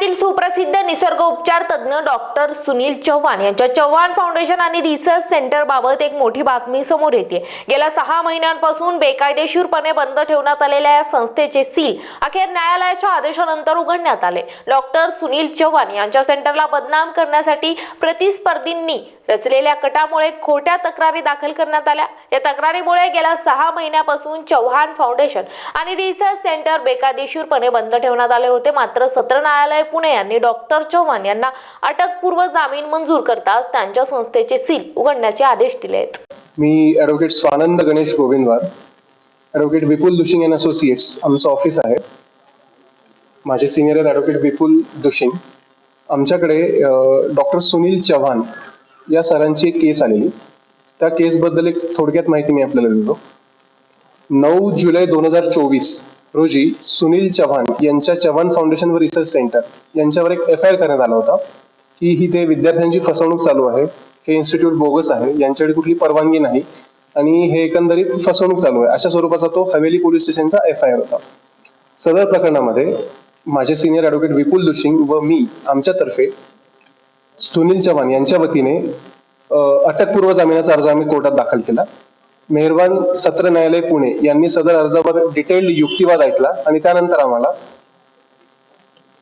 पुण्यातील सुप्रसिद्ध निसर्ग उपचार तज्ज्ञ डॉक्टर सुनील चव्हाण यांच्या चव्हाण फाउंडेशन आणि रिसर्च सेंटर बाबत एक मोठी बातमी समोर येते. गेल्या सहा महिन्यांपासून बेकायदेशीरपणे बंद ठेवण्यात आलेल्या या संस्थेचे सील अखेर न्यायालयाच्या आदेशानंतर उघडण्यात आले. डॉक्टर सुनील चव्हाण यांच्या सेंटरला बदनाम करण्यासाठी प्रतिस्पर्धींनी रचलेल्या कटामुळे खोट्या तक्रारी दाखल करण्यात आल्या. या तक्रारीमुळे गेल्या सहा महिन्यापासून चव्हाण फाउंडेशन आणि रिसर्च सेंटर बेकायदेशीरपणे बंद ठेवण्यात आले होते. मात्र सत्र न्यायालय पुणे यांनी डॉक्टर चव्हाण यांना अटकपूर्व जामीन मंजूर करताच त्यांच्या संस्थेचे सील उघडण्याचे आदेश दिले आहेत. मी advocate Swanand Ganesh Govindwar advocate Vipul Dushing and associates आमचं ऑफिस आहे. माझे सिनियर आहेत ॲडव्होकेट विपुल दुशिंग. आमच्याकडे डॉक्टर सुनील चव्हाण या सरांची एक केस आलेली. त्या केसबद्दल एक थोडक्यात माहिती मी आपल्याला देतो. नऊ जुलै दोन हजार चोवीस रोजी सुनील चव्हाण यांच्या चव्हाण फाउंडेशन व रिसर्च सेंटर यांच्यावर एक एफ आय आर करण्यात आला होता. की ही ते विद्यार्थ्यांची फसवणूक चालू आहे. हे इन्स्टिट्यूट बोगस आहे. यांच्याकडे कुठली परवानगी नाही. आणि हे एकंदरीत फसवणूक चालू आहे. अशा स्वरूपाचा तो हवेली पोलीस स्टेशनचा एफ आय आर होता. सदर प्रकरणामध्ये माझे सिनियर ॲडव्होकेट विपुल दुशिंग व मी आमच्यातर्फे सुनील चव्हाण यांच्या वतीने अटकपूर्व जामिनाचा अर्ज आम्ही कोर्टात दाखल केला. मेहरबान सत्र न्यायालय पुणे यांनी सदर अर्जावर डिटेल्ड युक्तिवाद ऐकला आणि त्यानंतर आम्हाला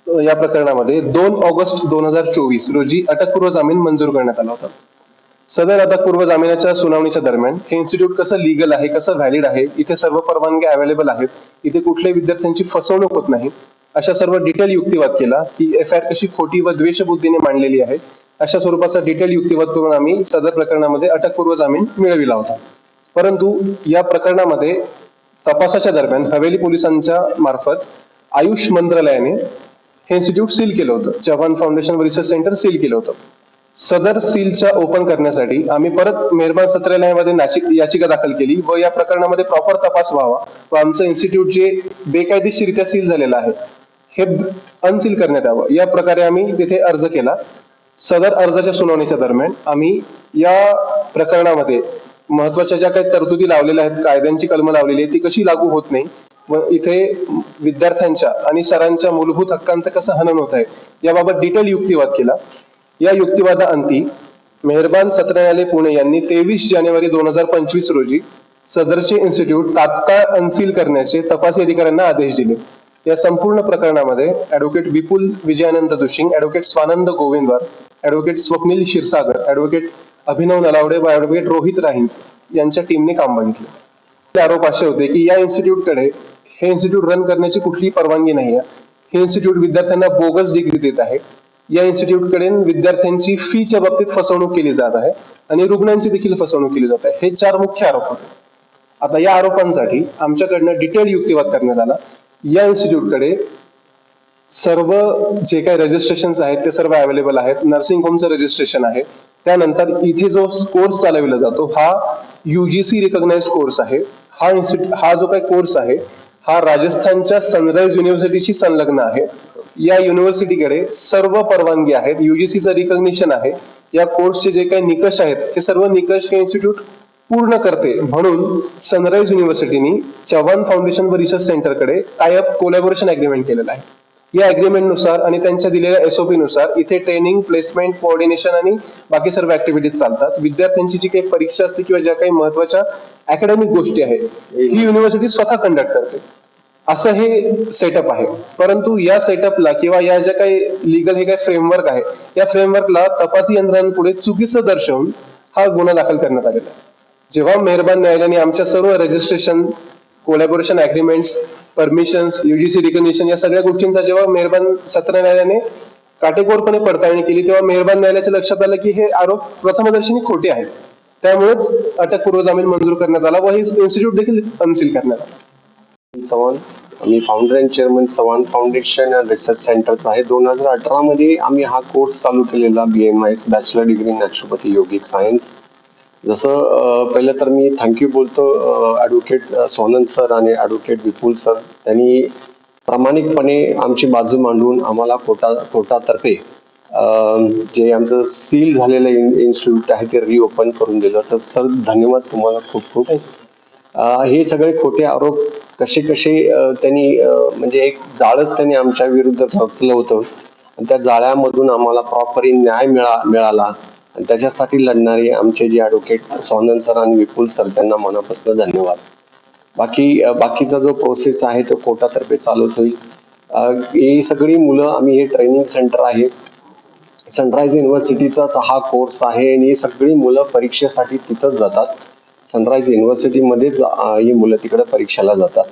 या प्रकरणामध्ये दोन ऑगस्ट दोन हजार चोवीस रोजी अटकपूर्व जामीन मंजूर करण्यात आला होता. सदर अटकपूर्व जामिनाच्या सुनावणीच्या दरम्यान हे इन्स्टिट्यूट कसं लिगल आहे कसं व्हॅलिड आहे इथे सर्व परवानग्या अवेलेबल आहेत इथे कुठल्याही विद्यार्थ्यांची फसवणूक होत नाही अशा सर्व डिटेल युक्तिवाद केला की एफ आय आर कशी खोटी व द्वेषबुद्धीने मांडलेली आहे अशा स्वरूपाचा डिटेल युक्तिवाद करून आम्ही सदर प्रकरणामध्ये अटकपूर्व जामीन मिळविला होता. परंतु या प्रकरणामध्ये तपासाच्या दरम्यान हवेली पोलिसांच्या मार्फत आयुष मंत्रालयाने हे इन्स्टिट्यूट सील केलं होतं Chavan foundation research centre seal केलं होतं. सदर सीलच्या ओपन करण्यासाठी आम्ही परत मेहरबान सत्रालयामध्ये नाशिक याचिका दाखल केली व या प्रकरणामध्ये प्रॉपर तपास व्हावा व आमचं इन्स्टिट्यूट जे बेकायदेशीरित्या सील झालेलं आहे हे अनसील करण्यात यावं. या प्रकारे आम्ही तिथे अर्ज केला. सदर अर्जाच्या सुनावणीच्या दरम्यान आम्ही या प्रकरणामध्ये महत्त्वाच्या ज्या काही तरतुदी लावलेल्या आहेत कायद्यांची कलम लावलेली आहे ती कशी लागू होत नाही व इथे विद्यार्थ्यांच्या आणि सरांच्या मूलभूत हक्कांचं कसं हनन होत आहे याबाबत डिटेल युक्तिवाद केला. या युक्तिवादा अंती मेहरबान सत्र न्यायालय पुणे यांनी तेवीस जानेवारी दोन हजार पंचवीस रोजी सदरचे इन्स्टिट्यूट तात्काळ अनसील करण्याचे तपास अधिकाऱ्यांना आदेश दिले. या संपूर्ण प्रकरणामध्ये advocate Vipul Vijayanand Dushing advocate Swanand Govindwar advocate Swapnil Kshirsagar advocate Abhinav Nalawade व ऍडव्होकेट रोहित राहींस यांच्या टीमने काम बघितले. ते आरोप असे होते की या इन्स्टिट्यूटकडे हे इन्स्टिट्यूट रन करण्याची कुठलीही परवानगी नाही आहे. हे इन्स्टिट्यूट विद्यार्थ्यांना बोगस डिग्री देत आहे. या इन्स्टिट्यूटकडे विद्यार्थ्यांची फीच्या बाबतीत फसवणूक केली जात आहे आणि रुग्णांची देखील फसवणूक केली जात आहे. हे चार मुख्य आरोप होते. आता या आरोपांसाठी आमच्याकडनं डिटेल युक्तिवाद करण्यात आला. या इन्स्टिट्यूटकडे सर्व जे काही रजिस्ट्रेशन आहेत ते सर्व अवेलेबल आहेत. नर्सिंग होमचं रजिस्ट्रेशन आहे. त्यानंतर इथे जो कोर्स चालविला जातो हा युजीसी रिकॉग्नाइज कोर्स आहे. हा इन्स्टिट्यूट हा जो काही कोर्स आहे हा राजस्थानच्या सनराइज युनिव्हर्सिटीशी संलग्न आहे. या युनिव्हर्सिटीकडे सर्व परवानगी आहेत. युजीसीचं रिकॉग्निशन आहे. या कोर्सचे जे काही निकष आहेत ते सर्व निकष हे इन्स्टिट्यूट पूर्ण करते. म्हणून सनराइज युनिव्हर्सिटीनी चव्हाण फाउंडेशन व रिसर्च सेंटरकडे टायअप कोलॅबोरेशन अग्रीमेंट केलेलं आहे. या अग्रीमेंटनुसार आणि त्यांच्या दिलेल्या एसओपी नुसार इथे ट्रेनिंग प्लेसमेंट कोऑर्डिनेशन आणि बाकी सर्व ऍक्टिव्हिटीज चालतात. विद्यार्थ्यांची जी काही परीक्षा असते किंवा ज्या काही महत्त्वाच्या अकॅडमिक गोष्टी आहेत ही युनिव्हर्सिटी स्वतः कंडक्ट करते. असं हे सेटअप आहे. परंतु या सेटअपला किंवा या ज्या काही लिगल हे काही फ्रेमवर्क आहे या फ्रेमवर्कला तपासी यंत्रणांपुढे चुकीचं दर्शवून हा गुन्हा दाखल करण्यात आलेला आहे. जेव्हा मेहरबान न्यायालयाने आमच्या सर्व registration collaboration agreements permissions UGC recognition या सगळ्या गोष्टींचा जेव्हा मेहरबान सत्र न्यायालयाने काटेकोरपणे पडताळणी केली तेव्हा मेहरबान न्यायालयाच्या लक्षात आलं की हे आरोप प्रथमदर्शनी खोटे आहेत. त्यामुळेच अटकपूर्व जामीन मंजूर करण्यात आला व हे इन्स्टिट्यूट देखील कन्सील करण्यात आला. चव्हाण मी founder and chairman Chavan foundation and research सेंटरचा आहे. दोन हजार अठरा मध्ये आम्ही हा कोर्स चालू केलेला B M I bachelor degree naturopathy yogic science जसं पहिलं तर मी थँक्यू बोलतो ॲडव्होकेट सोनन सर आणि ॲडव्होकेट विपुल सर यांनी प्रामाणिकपणे आमची बाजू मांडून आम्हाला कोटा कोर्टातर्फे जे आमचं सील झालेलं इन्स्टिट्यूट आहे ते रिओपन करून दिलं. तर सर धन्यवाद तुम्हाला खूप खूप. हे सगळे खोटे आरोप कसे कसे त्यांनी म्हणजे एक जाळच त्यांनी आमच्या विरुद्ध रचलं होतं. आणि त्या जाळ्यामधून आम्हाला प्रॉपर न्याय मिळा मिळाला. आणि त्याच्यासाठी लढणारे आमचे जे ॲडव्होकेट स्वानंद सर आणि विपुल सर त्यांना मनापासून धन्यवाद. बाकी बाकीचा जो प्रोसेस आहे तो कोर्टातर्फे चालूच होईल. ही सगळी मुलं आम्ही हे ट्रेनिंग सेंटर आहे. सनराइज युनिव्हर्सिटीचाच हा कोर्स आहे आणि ही सगळी मुलं परीक्षेसाठी तिथंच जातात. सनराइज युनिव्हर्सिटीमध्येच ही मुलं तिकडे परीक्षेला जातात.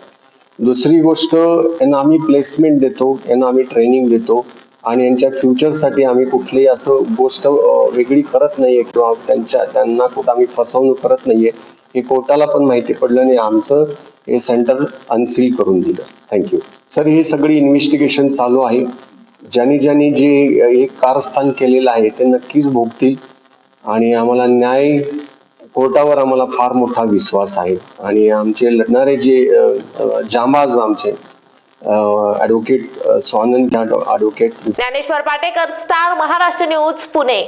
दुसरी गोष्ट यांना आम्ही प्लेसमेंट देतो यांना आम्ही ट्रेनिंग देतो. आणि यांच्या फ्युचरसाठी आम्ही कुठलीही असं गोष्ट वेगळी करत नाहीये किंवा त्यांच्या त्यांना कुठं आम्ही फसवणूक करत नाहीये हे कोर्टाला पण माहिती पडलं आणि आमचं हे सेंटर अनसील करून दिलं. थँक्यू सर ही सगळी इन्व्हेस्टिगेशन चालू आहे. ज्यांनी ज्यांनी जे हे कारस्थान केलेलं आहे ते नक्कीच भोगतील. आणि आम्हाला न्याय कोर्टावर आम्हाला फार मोठा विश्वास आहे. आणि आमचे लढणारे जे जांबाज आमचे advocate Swanand advocate Dnyaneshwar Patekar Star Maharashtra news Pune.